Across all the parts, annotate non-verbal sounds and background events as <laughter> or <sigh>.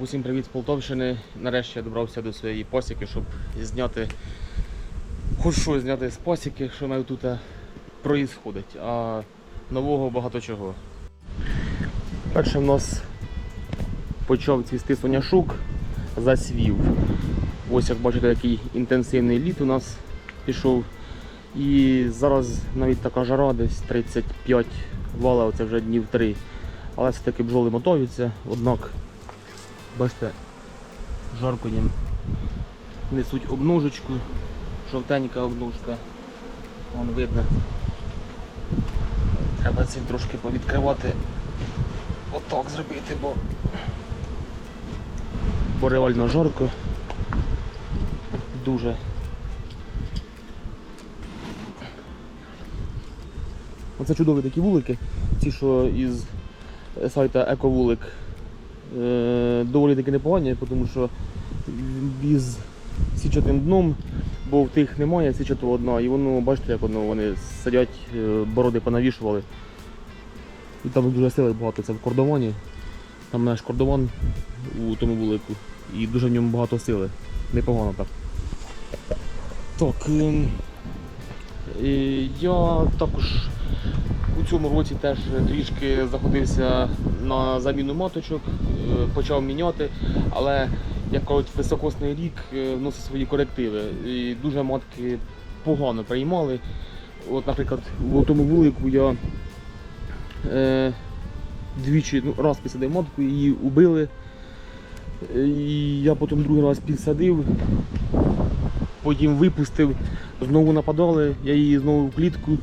так, усім привіт з Полтавщини. Нарешті я добрався до своєї пасіки, щоб зняти щось зняти з пасіки, що навіть тут проїсходить. А нового багато чого. Перше в нас почав цвісти соняшук, засвів. Ось як бачите, який інтенсивний літ у нас пішов. І зараз навіть така жара, десь 35 вала, оце вже днів 3. Але все-таки бджоли мотаються, однак, бачите, жарко їм несуть обножечку, жовтенька обножка. Вон видно. Треба цим трошки повідкривати. Отак зробити, бо, бо реально жарко. Дуже. Оце чудові такі вулики, ці, що із сайта Ековулик. Е, доволі таки непогані, тому що із січатим дном, бо в тих немає січатого дна, і воно, бачите, як воно вони сидять, е, бороди понавішували. І там дуже сили багато, це в кордовані. Там наш кордован у тому вулику. І дуже в ньому багато сили. Непогано так. Так. ем, е, я також у цьому році теж трішки заходився на заміну маточок, почав міняти, але як кажуть, високосний рік е, вносить свої корективи. І дуже матки погано приймали. От, наприклад, у тому вулику я е, двічі, ну, раз підсадив матку, її убили. Е, І я потім другий раз підсадив, потім випустив, знову нападали, я її знову в клітку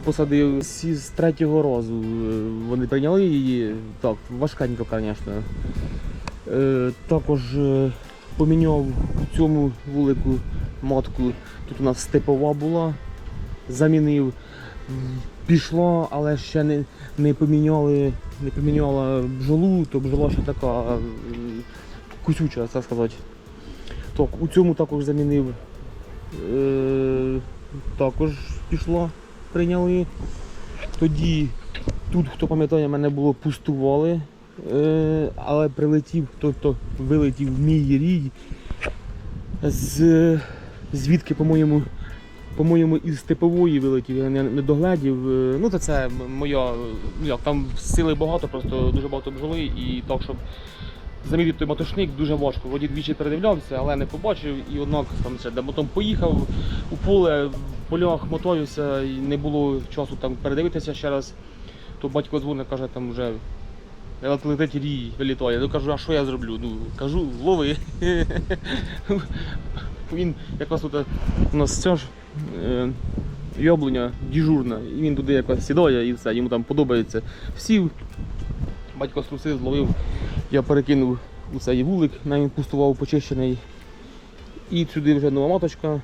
посадив. Всі з третього разу е, вони прийняли її. Так, важкенько, звісно. Е, також е, поміняв у цьому вулику матку. Тут у нас степова була, замінив. Пішла, але ще не, не поміняли, не поміняла бджолу, то бджола ще така кусюча, так сказати. Так, у цьому також замінив. Е, також пішла, прийняли. Тоді тут, хто пам'ятає, мене було пустували, е, але прилетів, тобто вилетів мій рій. З, звідки, по-моєму, по-моєму, із степової вилетів, я не, доглядів. Е, Ну, то це м- моя. Ну як, там сили багато, просто дуже багато бджоли, і так, щоб замітити той матошник дуже важко. Воді двічі передивлявся, але не побачив. І однак там ще потім поїхав у поле, полях мотаюся, і не було часу там передивитися ще раз. То батько дзвонить, каже, там вже летить рій вилітає. Ну кажу, а що я зроблю? Ну кажу, лови. <laughs> Він якраз тут у нас ця ж е, яблуня діжурна, і він туди якось сідає і все, йому там подобається. Сів, батько струсив, зловив, я перекинув у цей вулик, на він пустував почищений. І сюди вже нова маточка е,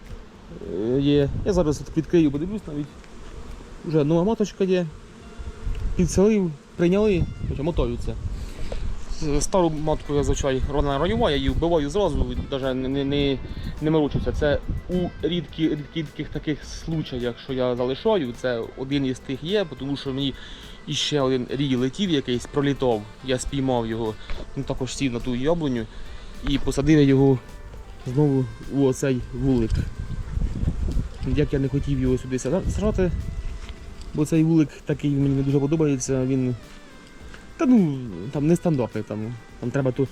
є. Я зараз відкрию, подивлюсь навіть. Вже нова маточка є. Підселив, прийняли, хоча мотаються. Стару матку я звичай рана ранюваю, я її вбиваю зразу, навіть не, не, не, морочуся. Це у рідкі, рідких таких случаях, що я залишаю, це один із тих є, тому що мені іще один рій летів якийсь, пролітав, я спіймав його, він також сів на ту яблуню і посадив його знову у оцей вулик. Як я не хотів його сюди сажати, бо цей вулик такий мені не дуже подобається, він та ну, там нестандартний. Там, там треба то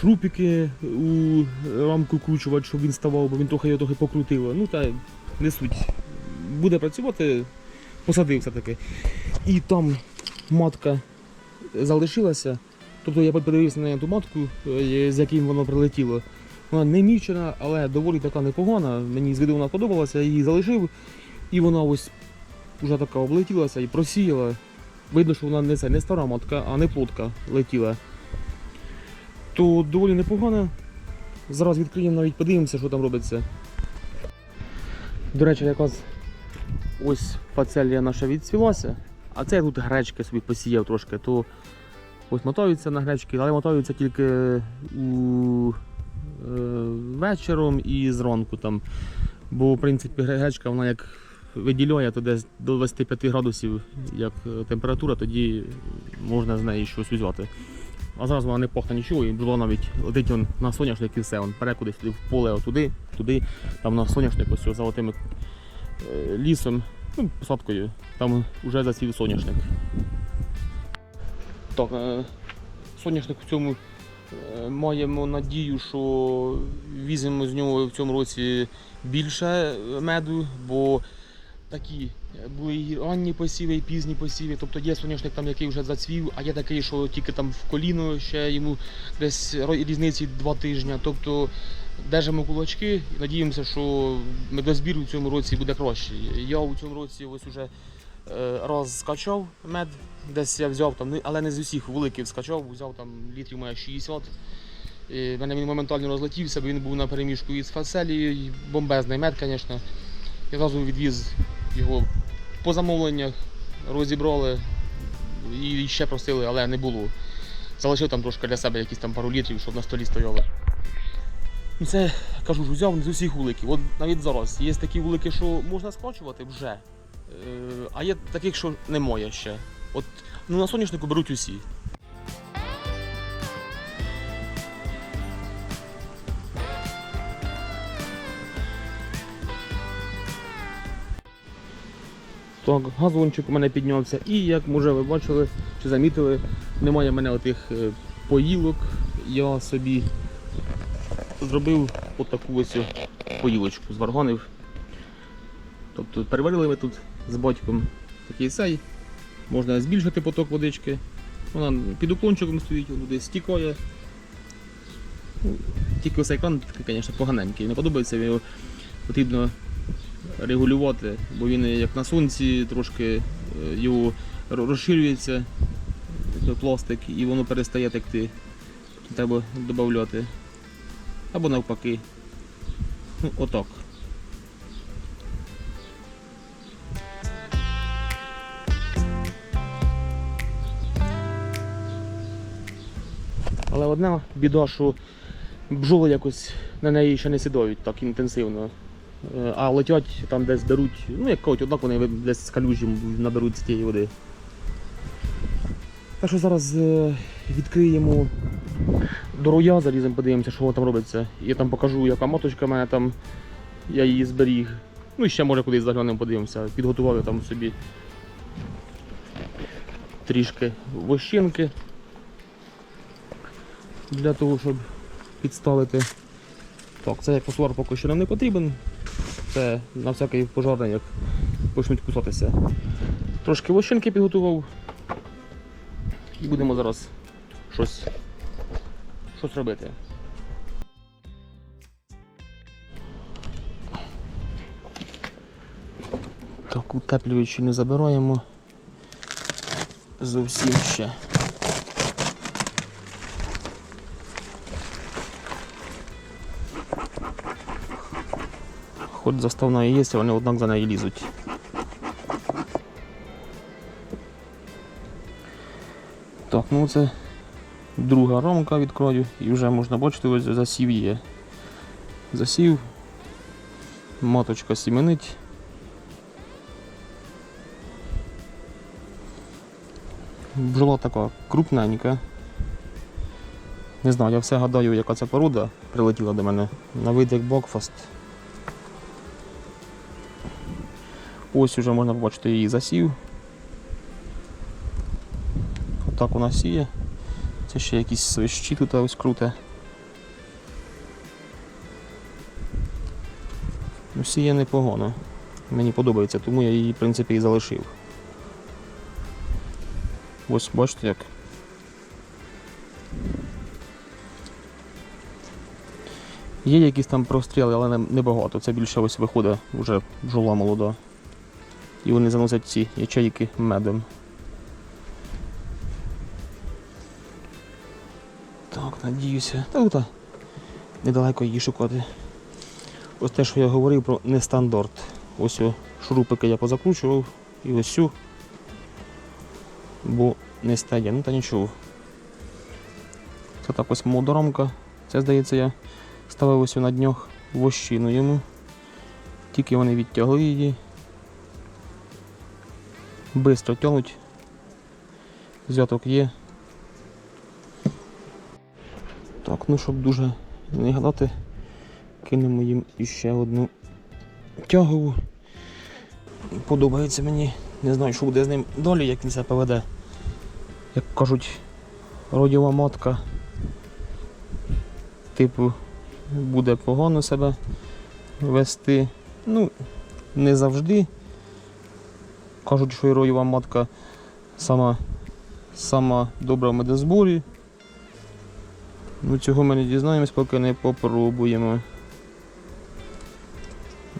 шрупики у рамку вкручувати, щоб він ставав, бо він трохи його трохи покрутило. Ну та не суть. Буде працювати, посадив все-таки. І там матка залишилася. Тобто я подивився на ту матку, е, з яким воно прилетіло. Вона не мічена, але доволі така непогана. Мені з виду вона подобалася, я її залишив. І вона ось вже така облетілася і просіяла. Видно, що вона не це не стара матка, а не плотка летіла. То доволі непогано. Зараз відкриємо навіть подивимося, що там робиться. До речі, якраз ось фацелія наша відцвілася, а це я тут гречки собі посіяв трошки, то ось мотаються на гречки, але мотаються тільки у, вечором і зранку там. Бо в принципі гречка вона як виділяє, то десь до 25 градусів як е, температура, тоді можна з неї щось взяти. А зараз вона не пахне нічого, і бджола навіть летить он на соняшник і все, он пере кудись в поле, отуди, туди, там на соняшник ось за отим е, лісом, ну, посадкою, там вже засів соняшник. Так, е, соняшник в цьому е, маємо надію, що візьмемо з нього в цьому році більше меду, бо такі е, були і ранні посіви, і пізні посіви. Тобто є соняшник, там, який вже зацвів, а є такий, що тільки там в коліно ще йому десь різниці два тижні. Тобто держимо кулачки і надіємося, що медозбір у цьому році буде кращий. Я у цьому році ось уже е, раз скачав мед, десь я взяв там, ну, але не з усіх великих скачав, взяв там літрів має 60. І в мене він моментально розлетівся, бо він був на переміжку із фаселі, бомбезний мед, звісно. Я зразу відвіз його по замовленнях, розібрали і ще просили, але не було. Залишив там трошки для себе якісь там пару літрів, щоб на столі стояло. І це, кажу ж, взяв не з усіх вуликів. От навіть зараз є такі вулики, що можна скачувати вже, а є таких, що немає ще. От ну, на соняшнику беруть усі. Так, газончик у мене піднявся. І як може ви бачили чи замітили, немає в мене отих е, поїлок. Я собі зробив отаку ось поїлочку, зварганив. Тобто переварили ми тут з батьком такий сей. Можна збільшити поток водички. Вона під уклончиком стоїть, воно десь стікає. Ну, Тільки цей кран звісно, поганенький. Не подобається його потрібно регулювати, бо він як на сонці трошки е, його розширюється пластик і воно перестає текти. Треба додати. Або навпаки. Ну, отак. Одна біда, що бджоли якось на неї ще не сідають так інтенсивно. Е, А летять там десь беруть, ну як кажуть, однак вони десь з калюжі наберуть з тієї води. Так що зараз е, відкриємо до роя, заліземо, подивимося, що там робиться. Я там покажу, яка моточка в мене там, я її зберіг. Ну і ще може кудись заглянемо, подивимося. Підготував я там собі трішки вощинки для того, щоб підставити. Так, це як посвар поки що нам не потрібен. Це на всякий пожарний, як почнуть кусатися. Трошки вощинки підготував. І будемо зараз щось, щось робити. Так, утеплюючи не забираємо. Зовсім ще. Хоч заставна і є, вони однак за неї лізуть. Так, ну це друга рамка від краю і вже можна бачити, ось засів є. Засів, маточка сіменить. Бджола така крупненька. Не знаю, я все гадаю, яка це порода прилетіла до мене на вид як Бокфаст. Ось уже можна побачити її засів. Отак вона сіє. Це ще якісь свищі тут ось круте. Ну, сіє непогано. Мені подобається, тому я її в принципі і залишив. Ось бачите як. Є якісь там простріли, але небагато. Це більше ось виходить вже бджола молода. І вони заносять ці ячейки медом. Так, надіюся. Та недалеко її шукати. Ось те, що я говорив про нестандарт. Ось о, шурупики я позакручував і ось цю. Бо не стає, ну та нічого. Це так ось молодорамка. Це, здається, я ставив ось на днях вощину йому. Тільки вони відтягли її. Бистро тягнуть. Взяток є. Так, ну щоб дуже не гадати, кинемо їм іще одну тягову. Подобається мені. Не знаю, що буде з ним далі, як він себе поведе. Як кажуть, родіва матка, типу, буде погано себе вести. Ну, не завжди. Кажуть, що родіва матка сама, сама добра в медозборі. Ну, цього ми не дізнаємось, поки не попробуємо.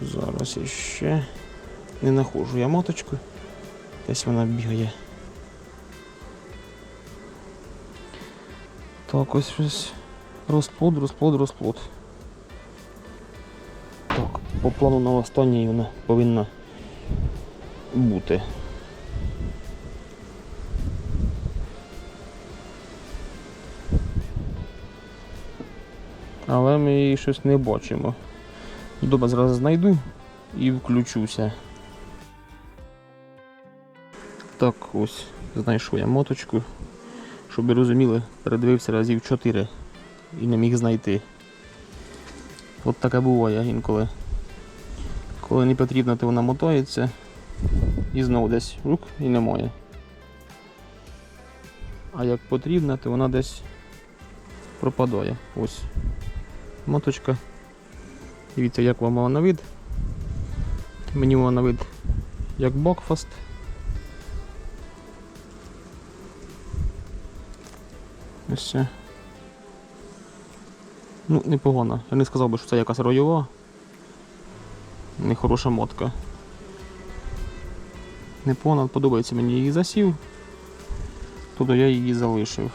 Зараз іще не знаходжу я моточку. Десь вона бігає. Так, ось щось. Розплод, розплод, розплод. Так, по плану на останній вона повинна бути. Але ми її щось не бачимо. Добре, зараз знайду і включуся. Так, ось знайшов я моточку. Щоб ви розуміли, передивився разів 4 і не міг знайти. От таке буває інколи. Коли не потрібно, то вона мотається і знову десь рук і немає. А як потрібно, то вона десь пропадає. Ось моточка. Дивіться, як вам вона на вид. Мені вона на вид як бокфаст. Ось це. Ну, непогано. Я не сказав би, що це якась ройова. Нехороша мотка. Непогано, подобається мені її засів. Тобто я її залишив.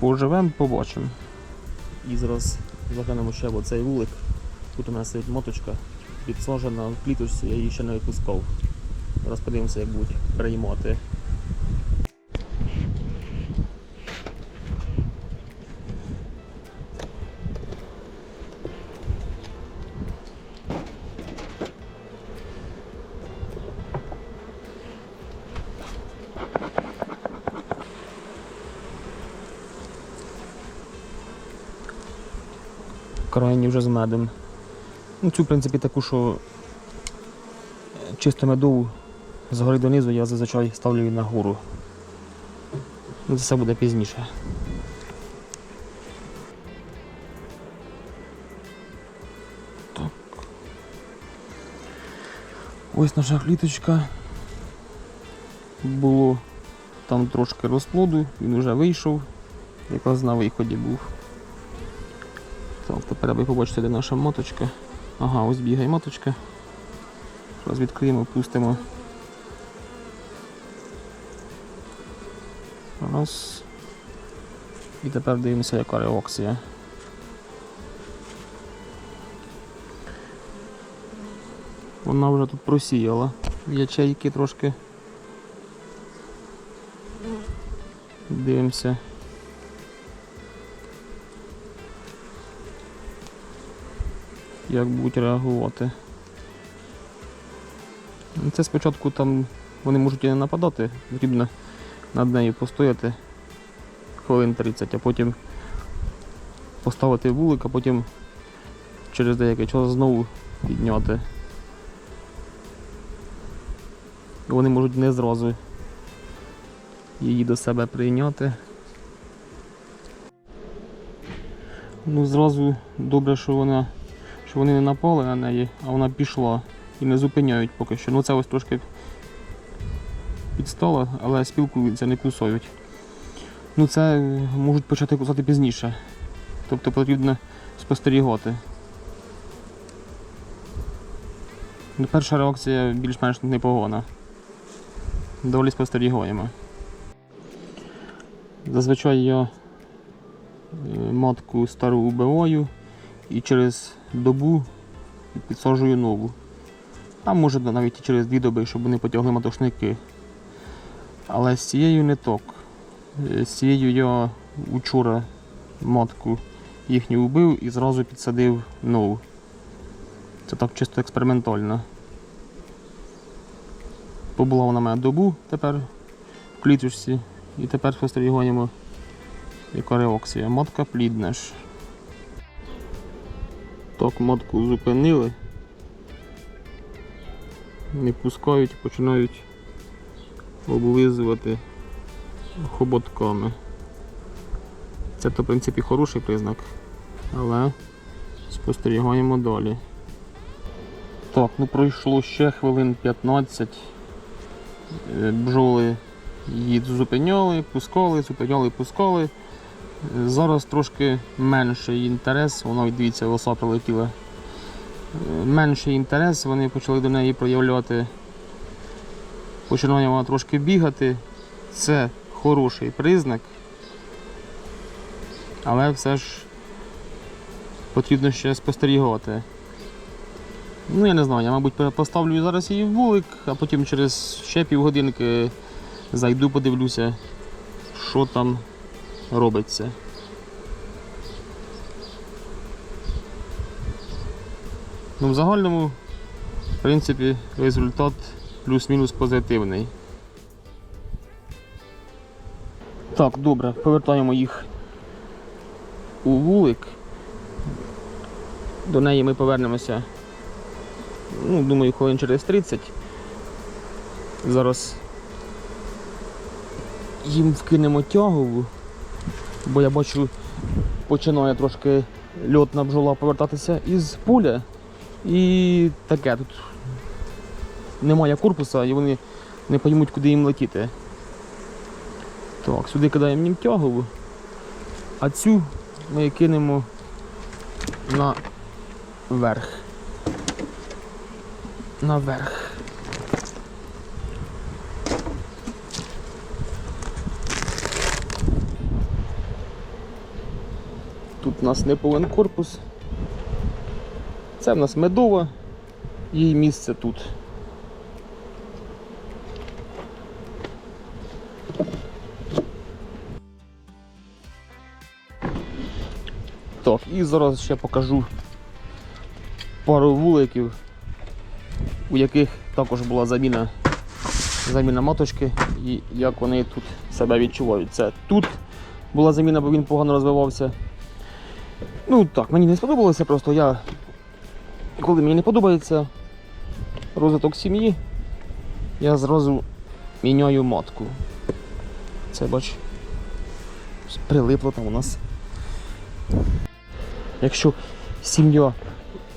Поживемо, побачимо. І зараз заглянемо ще в оцей вулик. Тут у нас сидить моточка підсажена в кліточці, я її ще не випускав. Зараз подивимося, як будуть переймати. Крайні вже з. Ну, цю, в принципі, таку, що е, чисто медову згори донизу я зазвичай ставлю її нагору. Це все буде пізніше. Так. Ось наша кліточка. Було там трошки розплоду, він вже вийшов, якраз на виході був. Так, тепер ви побачите, де наша моточка. Ага, ось бігає моточка. Зараз відкриємо, пустимо. Раз. І тепер дивимося, яка реакція. Вона вже тут просіяла. Ячейки трошки. Дивимося. Як будуть реагувати. Ну, Це спочатку там вони можуть і не нападати, потрібно над нею постояти хвилин 30, а потім поставити вулик, а потім через деякий час знову підняти. І Вони можуть не зразу її до себе прийняти. Ну, зразу добре, що вона що вони не напали на неї, а вона пішла і не зупиняють поки що. Ну це ось трошки підстала, але спілкуються, не кусають. Ну це можуть почати кусати пізніше. Тобто потрібно спостерігати. Ну, Перша реакція більш-менш непогана. Доволі спостерігаємо. Зазвичай я е, матку стару убиваю і через добу підсаджую нову. А може навіть і через дві доби, щоб вони потягли матошники. Але з цією не так. З цією я учора матку їхню вбив і зразу підсадив нову. Це так чисто експериментально. Побула вона мене добу тепер в кліточці. І тепер спостерігаємо, яка реакція. Матка плідна ж. Так, матку зупинили. Не пускають, починають облизувати хоботками. Це то, в принципі, хороший признак, але спостерігаємо далі. Так, ну пройшло ще хвилин 15. Е, Бджоли її зупиняли, пускали, зупиняли, пускали. Зараз трошки менший інтерес, воно дивіться, оса прилетіла. Менший інтерес, вони почали до неї проявляти. Починає вона трошки бігати. Це хороший признак. Але все ж потрібно ще спостерігати. Ну, я не знаю, я, мабуть, поставлю зараз її в вулик, а потім через ще півгодинки зайду, подивлюся, що там робиться. Ну, в загальному, в принципі, результат плюс-мінус позитивний. Так, добре, повертаємо їх у вулик. До неї ми повернемося ну, думаю, хвилин через 30. Зараз їм вкинемо тягову, бо я бачу, починає трошки льотна бджола повертатися із поля. І таке тут немає корпуса і вони не поймуть, куди їм летіти. Так, сюди кидаємо їм тягову, а цю ми кинемо наверх наверх. У нас не повен корпус. Це в нас медова, її місце тут. Так, і зараз ще покажу пару вуликів у яких також була заміна, заміна маточки і як вони тут себе відчувають. Це тут була заміна, бо він погано розвивався. Ну так, мені не сподобалося, просто я, коли мені не подобається розвиток сім'ї, я зразу міняю матку. Це бач, прилипло там у нас. Якщо сім'я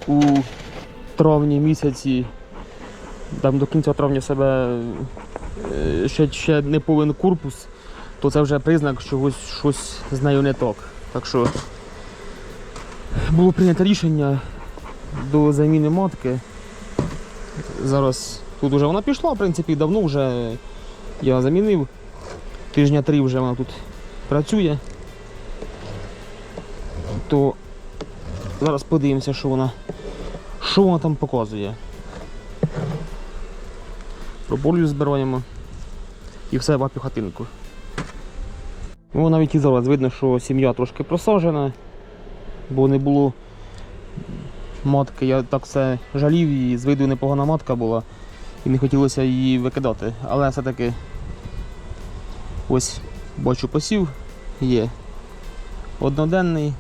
у травні місяці там до кінця травня себе е, ще, ще не повинен корпус, то це вже признак, що ось щось з нею не так. Так що було прийнято рішення до заміни матки. Зараз тут вже вона пішла, в принципі, давно вже я замінив. Тижня три вже вона тут працює. То зараз подивимося, що вона, що вона там показує. Проболю збираємо і все бабі хатинку. Ну, навіть і зараз видно, що сім'я трошки просажена, бо не було матки. Я так все жалів і з виду непогана матка була і не хотілося її викидати. Але все-таки ось бачу посів є одноденний.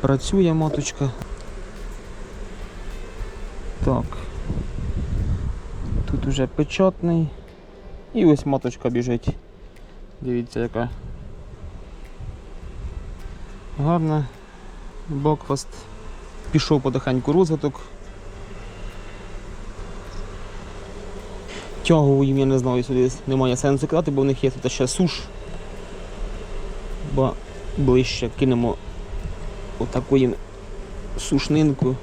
Працює маточка. Так. Тут уже печатний. І ось маточка біжить. Дивіться, яка гарна. Бокфаст. Пішов потихеньку розвиток. Тягу їм я не знаю, сюди немає сенсу кидати, бо в них є тут ще суш. Бо ближче кинемо отаку їм сушнинку.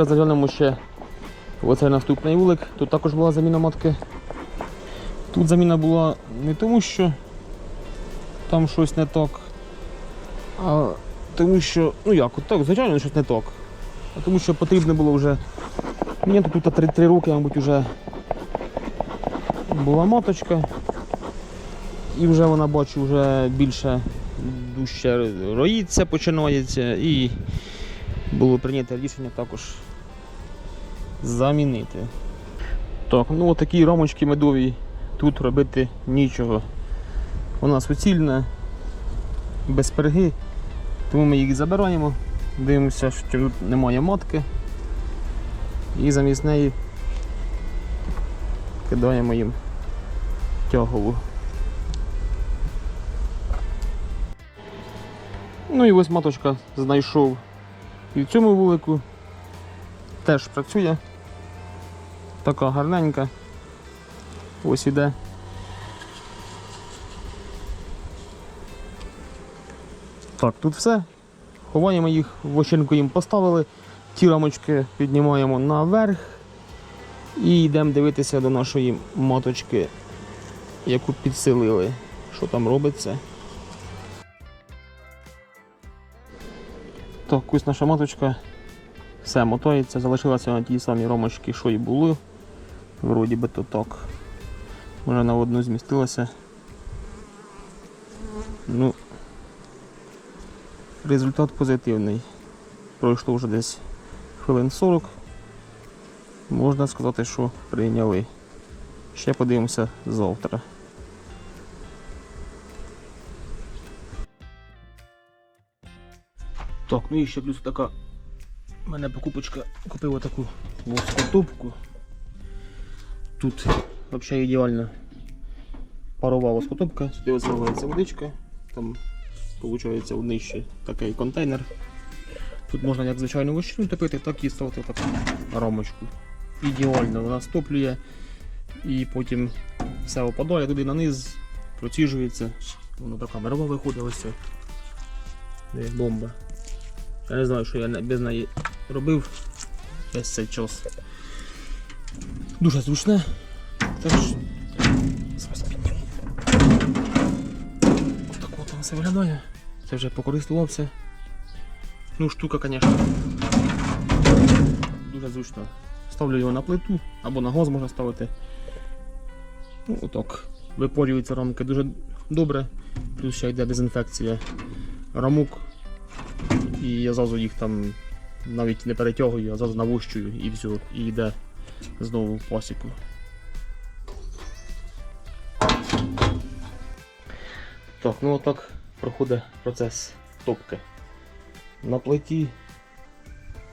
Тепер заглянемо ще в оцей наступний вулик. Тут також була заміна матки. Тут заміна була не тому, що там щось не так, а тому що, ну як, от так, звичайно, щось не так. А тому що потрібно було вже. Мені тут 3, 3 роки, мабуть, вже була маточка. І вже вона бачу, вже більше дужче роїться, починається, і було прийнято рішення також замінити. Так, ну отакі рамочки медові тут робити нічого. Вона суцільна, без перги, тому ми їх забираємо, дивимося, що тут немає матки. І замість неї кидаємо їм тягову. Ну і ось маточка знайшов і в цьому вулику. Теж працює. Така гарненька. Ось іде. Так, тут все. Ховаємо їх, в очинку їм поставили. Ті рамочки піднімаємо наверх і йдемо дивитися до нашої моточки, яку підсилили. Що там робиться. Так, ось наша маточка. Все мотається, залишилася на тій самій ромочки, що і були. Вроді би то так. Може на одну змістилася. Ну, результат позитивний. Пройшло вже десь хвилин 40. Можна сказати, що прийняли. Ще подивимося завтра. Так, ну і ще плюс така. У мене покупочка купив отаку воскотопку. Тут взагалі ідеальна парова воскотопка, сюди заливається водичка, там виходить нижче такий контейнер. Тут можна як звичайну вощину топити, так і ставити таку рамочку. Ідеально вона стоплює і потім все опадає туди на низ, проціжується. Воно така мерова виходить ось. Де бомба. Я не знаю, що я без неї робив весь цей час. Дуже зручне. Зараз підніму. Так от воно все виглядає. Це вже покористувався. Ну, штука, звісно. Дуже зручно. Ставлю його на плиту або на газ можна ставити. Ну, отак. Випорюються рамки дуже добре. Плюс ще йде дезінфекція рамок. І я зразу їх там навіть не перетягую, а зразу навущую і все, і йде знову в пасіку. Так, ну отак проходить процес топки. На плиті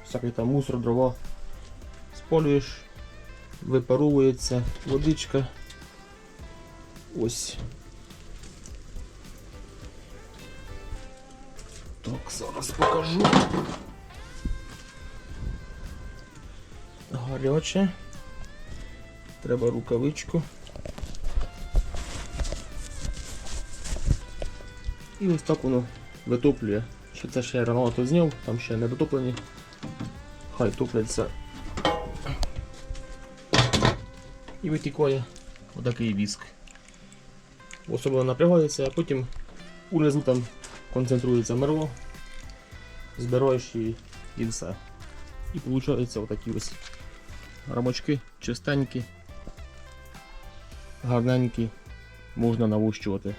всякий там мусор, дрова спалюєш, випаровується водичка. Ось. Так, зараз покажу. Гаряче. Треба рукавичку. І ось так воно витоплює. Ще це ще рановато зняв, там ще не дотоплені. Хай топляться. І витікає отакий віск. Особливо напрягається, а потім унизу там концентрується мерло, збираєш і, і все. І виходить отакі ось рамочки чистенькі, гарненькі, можна навущувати.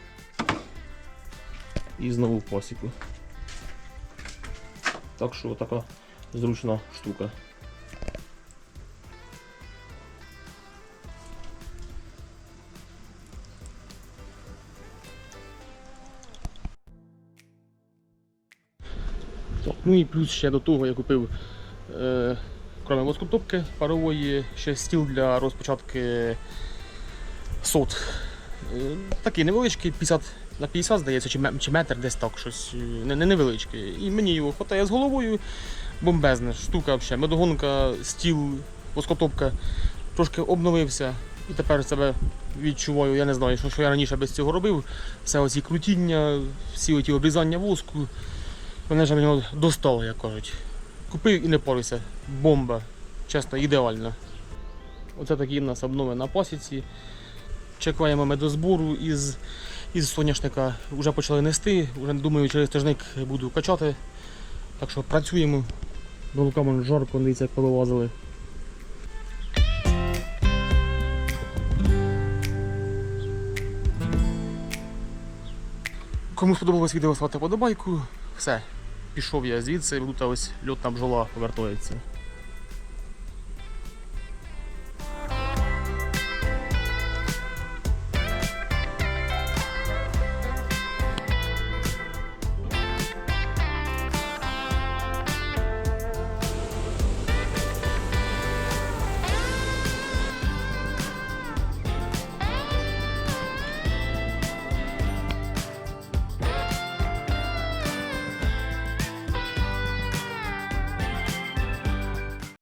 І знову в посіку. Так що така зручна штука. Ну і плюс ще до того я купив, е, крім воскотопки парової, ще стіл для розпочатки сот. Е, такий невеличкий, 50 на 50, здається, чи, метр десь так, щось е, не, не невеличкий. І мені його хватає з головою. Бомбезна штука взагалі. Медогонка, стіл, воскотопка. Трошки обновився і тепер себе відчуваю. Я не знаю, що, що я раніше без цього робив. Все оці крутіння, всі оті обрізання воску. Мене ж мене достало, як кажуть. Купив і не парюся. Бомба. Чесно, ідеально. Оце такі в нас обнови на пасіці. Чекаємо медозбору із, із соняшника. Вже почали нести. Вже думаю, через тижник буду качати. Так що працюємо. До луками жарко, дивіться, як повилазили. Кому сподобалось відео, ставте подобайку. Все, пішов я звідси, тут ось льотна бджола повертається.